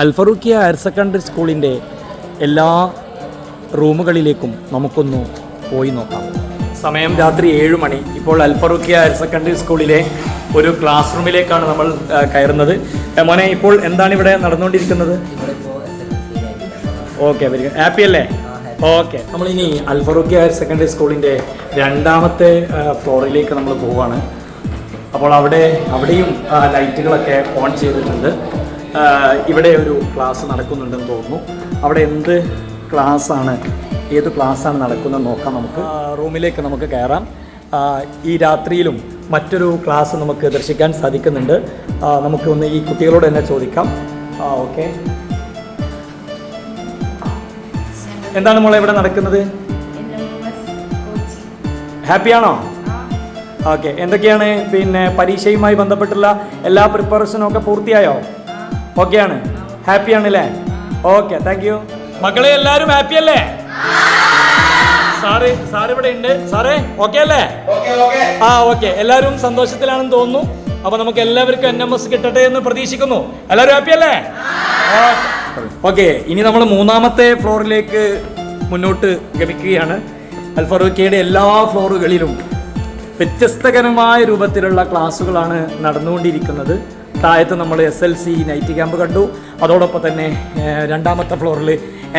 അൽഫറൂഖിയ higher secondary സ്കൂളിന്റെ എല്ലാ റൂമുകളിലേക്കും നമുക്കൊന്ന് പോയി നോക്കാം. സമയം രാത്രി ഏഴ് മണി. ഇപ്പോൾ അൽഫറൂഖിയ ഹയർ സെക്കൻഡറി സ്കൂളിലെ ഒരു ക്ലാസ് റൂമിലേക്കാണ് നമ്മൾ കയറുന്നത്. മോനെ ഇപ്പോൾ എന്താണ് ഇവിടെ നടന്നുകൊണ്ടിരിക്കുന്നത്? Okay very. ഗുഡ് ഹാപ്പി അല്ലേ? ഓക്കെ. നമ്മളിനി അൽഫറൂഖിയ ഹയർ സെക്കൻഡറി സ്കൂളിന്റെ രണ്ടാമത്തെ ഫ്ലോറിലേക്ക് നമ്മൾ പോവുകയാണ് അപ്പോൾ അവിടെ അവിടെയും ലൈറ്റുകളൊക്കെ ഓൺ ചെയ്തിട്ടുണ്ട്. ഇവിടെ ഒരു ക്ലാസ് നടക്കുന്നുണ്ടെന്ന് തോന്നുന്നു. അവിടെ എന്ത് ക്ലാസ്സാണ് ഏത് ക്ലാസ്സാണ് നടക്കുന്നത് നോക്കാം നമുക്ക്. റൂമിലേക്ക് നമുക്ക് കയറാം. ഈ രാത്രിയിലും മറ്റൊരു ക്ലാസ് നമുക്ക് ദർശിക്കാൻ സാധിക്കുന്നുണ്ട്. നമുക്ക് ഒന്ന് ഈ കുട്ടികളോട് തന്നെ ചോദിക്കാം. ആ ഓക്കെ എന്താണ് മോളെ ഇവിടെ നടക്കുന്നത്? ഹാപ്പിയാണോ ഓക്കെ എന്തൊക്കെയാണ്? പിന്നെ പരീക്ഷയുമായി ബന്ധപ്പെട്ടുള്ള എല്ലാ പ്രിപ്പറേഷനും ഒക്കെ പൂർത്തിയായോ? ഓക്കെയാണ്. ഹാപ്പിയാണ് അല്ലേ ഓക്കെ താങ്ക് യു മക്കളെ എല്ലാവരും ഹാപ്പി അല്ലേ? സാറ് സാർ ഇവിടെ ഉണ്ട്. സാറേ ഓക്കെ അല്ലേ? ആ ഓക്കെ എല്ലാവരും സന്തോഷത്തിലാണെന്ന് തോന്നുന്നു. അപ്പൊ നമുക്ക് എല്ലാവർക്കും എൻ എം എസ് കിട്ടട്ടെ എന്ന് പ്രതീക്ഷിക്കുന്നു. എല്ലാവരും ഹാപ്പി അല്ലേ? ഓക്കെ ഇനി നമ്മൾ മൂന്നാമത്തെ ഫ്ലോറിലേക്ക് മുന്നോട്ട് ഗമിക്കുകയാണ്. അൽഫറൂഖിയുടെ എല്ലാ ഫ്ലോറുകളിലും വ്യത്യസ്തകരമായ രൂപത്തിലുള്ള ക്ലാസ്സുകളാണ് നടന്നുകൊണ്ടിരിക്കുന്നത്. താഴത്ത് നമ്മൾ S L C night camp കണ്ടു. അതോടൊപ്പം തന്നെ രണ്ടാമത്തെ ഫ്ലോറിൽ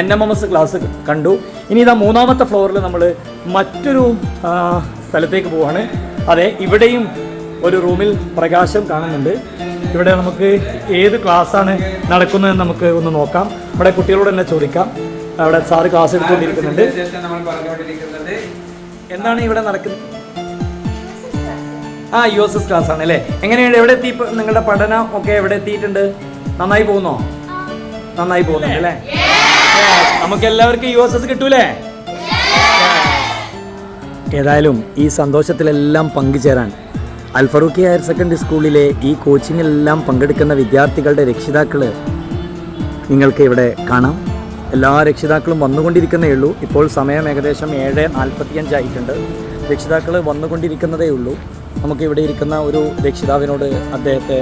N M M S class കണ്ടു. ഇനി ഇതാ മൂന്നാമത്തെ ഫ്ലോറിൽ നമ്മൾ മറ്റൊരു സ്ഥലത്തേക്ക് പോവാണ്. അതെ ഇവിടെയും ഒരു റൂമിൽ പ്രകാശം കാണുന്നുണ്ട്. ഇവിടെ നമുക്ക് ഏത് ക്ലാസ്സാണ് നടക്കുന്നതെന്ന് നമുക്ക് ഒന്ന് നോക്കാം. ഇവിടെ കുട്ടികളോട് തന്നെ ചോദിക്കാം. അവിടെ സാറ് ക്ലാസ് എടുത്തുകൊണ്ടിരിക്കുന്നുണ്ട്. എന്താണ് ഇവിടെ നടക്കുന്നത് ആ യു എസ് എസ് ക്ലാസ് ആണ് അല്ലേ? എങ്ങനെയാണ് എവിടെ എത്തി നിങ്ങളുടെ പഠനം ഒക്കെ എവിടെ എത്തിയിട്ടുണ്ട്? നന്നായി പോകുന്നോ? നന്നായി പോകുന്നുണ്ട് അല്ലേ. നമുക്ക് എല്ലാവർക്കും യു എസ് എസ് കിട്ടൂലേ ഏതായാലും ഈ സന്തോഷത്തിലെല്ലാം പങ്കുചേരാൻ അൽഫറൂഖി ഹയർ സെക്കൻഡറി സ്കൂളിലെ ഈ കോച്ചിങ്ങിലെല്ലാം പങ്കെടുക്കുന്ന വിദ്യാർത്ഥികളുടെ രക്ഷിതാക്കൾ നിങ്ങൾക്ക് ഇവിടെ കാണാം. എല്ലാ രക്ഷിതാക്കളും വന്നുകൊണ്ടിരിക്കുന്നേ ഉള്ളൂ. ഇപ്പോൾ സമയം ഏകദേശം ഏഴ് നാൽപ്പത്തിയഞ്ചായിട്ടുണ്ട് രക്ഷിതാക്കൾ വന്നുകൊണ്ടിരിക്കുന്നതേ ഉള്ളൂ. നമുക്ക് ഇവിടെ ഇരിക്കുന്ന ഒരു രക്ഷിതാവിനോട് അദ്ദേഹത്തെ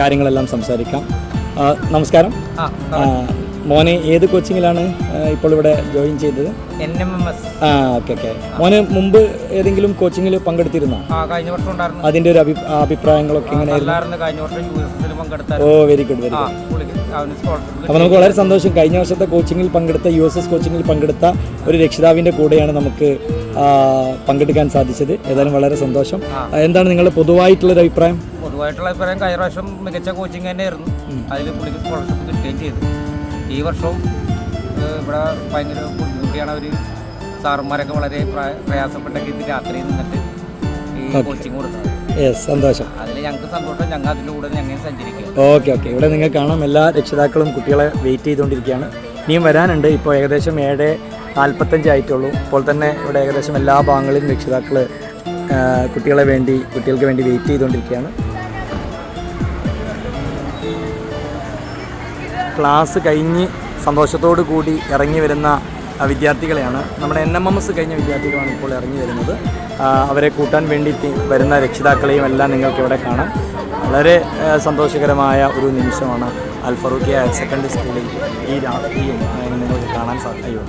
കാര്യങ്ങളെല്ലാം സംസാരിക്കാം. നമസ്കാരം. മോനെ ഏത് കോച്ചിങ്ങിലാണ് ഇപ്പോൾ ഇവിടെ ജോയിൻ ചെയ്തത്? ആ ഓക്കെ ഓക്കെ. മോന് മുമ്പ് ഏതെങ്കിലും കോച്ചിങ്ങിൽ പങ്കെടുത്തിരുന്നോ? കഴിഞ്ഞ വർഷം ഉണ്ടായിരുന്നു. അതിന്റെ ഒരു അഭി അഭിപ്രായങ്ങളൊക്കെ എങ്ങനെയായിരുന്നു? Oh very good very good. അപ്പോൾ നമുക്ക് വളരെ സന്തോഷം. കഴിഞ്ഞ വർഷത്തെ കോച്ചിങ്ങിൽ പങ്കെടുത്ത യു എസ് എസ് കോച്ചിങ്ങിൽ പങ്കെടുത്ത ഒരു രക്ഷിതാവിന്റെ കൂടെയാണ് നമുക്ക് പങ്കെടുക്കാൻ സാധിച്ചത്. ഏതായാലും വളരെ സന്തോഷം. എന്താണ് നിങ്ങൾ നിങ്ങളുടെ പൊതുവായിട്ടുള്ളൊരു അഭിപ്രായം? പൊതുവായിട്ടുള്ള അഭിപ്രായം കഴിഞ്ഞ പ്രാവശ്യം മികച്ച കോച്ചിങ് തന്നെയായിരുന്നു. അതിൽ പുള്ളിക്ക് സ്കോളർഷിപ്പ് കിട്ടുകയും ചെയ്തു. ഈ വർഷവും ഇവിടെ ഭയങ്കര ബുദ്ധിമുട്ടിയാണ് അവർ സാറന്മാരൊക്കെ വളരെ പ്ര- പ്രയാസപ്പെട്ടൊക്കെ ഇത് രാത്രി നിന്നിട്ട് ഈ. കോച്ചിങ് കൊടുക്കുന്നത്. സന്തോഷം. അതിൽ ഞങ്ങൾക്ക് സന്തോഷം. ഞങ്ങൾ ഞങ്ങൾ ഓക്കെ ഓക്കെ ഇവിടെ നിങ്ങൾ കാണാം എല്ലാ രക്ഷിതാക്കളും കുട്ടികളെ വെയിറ്റ് ചെയ്തുകൊണ്ടിരിക്കുകയാണ്. ഇനിയും വരാനുണ്ട്. ഇപ്പോൾ ഏകദേശം ഏഴ് നാൽപ്പത്തഞ്ച് ആയിട്ടുള്ളൂ. ഇപ്പോൾ തന്നെ ഇവിടെ ഏകദേശം എല്ലാ ഭാഗങ്ങളിലും രക്ഷിതാക്കൾ കുട്ടികളെ വേണ്ടി കുട്ടികൾക്ക് വേണ്ടി വെയിറ്റ് ചെയ്തുകൊണ്ടിരിക്കുകയാണ്. ക്ലാസ് കഴിഞ്ഞ് സന്തോഷത്തോടു കൂടി ഇറങ്ങി വരുന്ന വിദ്യാർത്ഥികളെയാണ്. നമ്മുടെ എൻ എം എം എസ് കഴിഞ്ഞ വിദ്യാർത്ഥികളാണ് ഇപ്പോൾ ഇറങ്ങി വരുന്നത്. അവരെ കൂട്ടാൻ വേണ്ടി വരുന്ന രക്ഷിതാക്കളെയും എല്ലാം നിങ്ങൾക്ക് ഇവിടെ കാണാം. വളരെ സന്തോഷകരമായ ഒരു നിമിഷമാണ് അൽഫറൂഖി ഹയർ സെക്കൻഡറി സ്കൂളിൽ ഈ രാത്രിയും നിങ്ങൾക്ക് കാണാൻ സാധിക്കും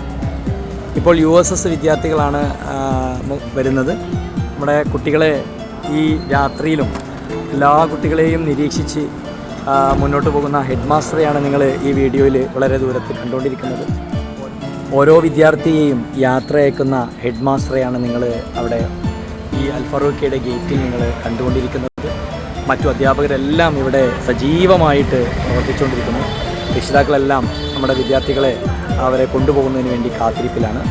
ഇപ്പോൾ യു എസ് എസ് വിദ്യാർത്ഥികളാണ് വരുന്നത്. നമ്മുടെ കുട്ടികളെ ഈ രാത്രിയിലും എല്ലാ കുട്ടികളെയും നിരീക്ഷിച്ച് മുന്നോട്ട് പോകുന്ന ഹെഡ് മാസ്റ്ററെയാണ് നിങ്ങൾ ഈ വീഡിയോയിൽ വളരെ ദൂരത്തിൽ കണ്ടുകൊണ്ടിരിക്കുന്നത്. ഓരോ വിദ്യാർത്ഥിയെയും യാത്ര അയക്കുന്ന ഹെഡ് മാസ്റ്ററെയാണ് നിങ്ങൾ അവിടെ ഈ അൽഫറൂഖയുടെ ഗേറ്റിൽ നിങ്ങൾ കണ്ടുകൊണ്ടിരിക്കുന്നത്. മറ്റു അധ്യാപകരെല്ലാം ഇവിടെ സജീവമായിട്ട് പ്രവർത്തിച്ചുകൊണ്ടിരിക്കുന്നു. രക്ഷിതാക്കളെല്ലാം നമ്മുടെ വിദ്യാർത്ഥികളെ അവരെ കൊണ്ടുപോകുന്നതിന് വേണ്ടി കാത്തിരിപ്പിലാണ്.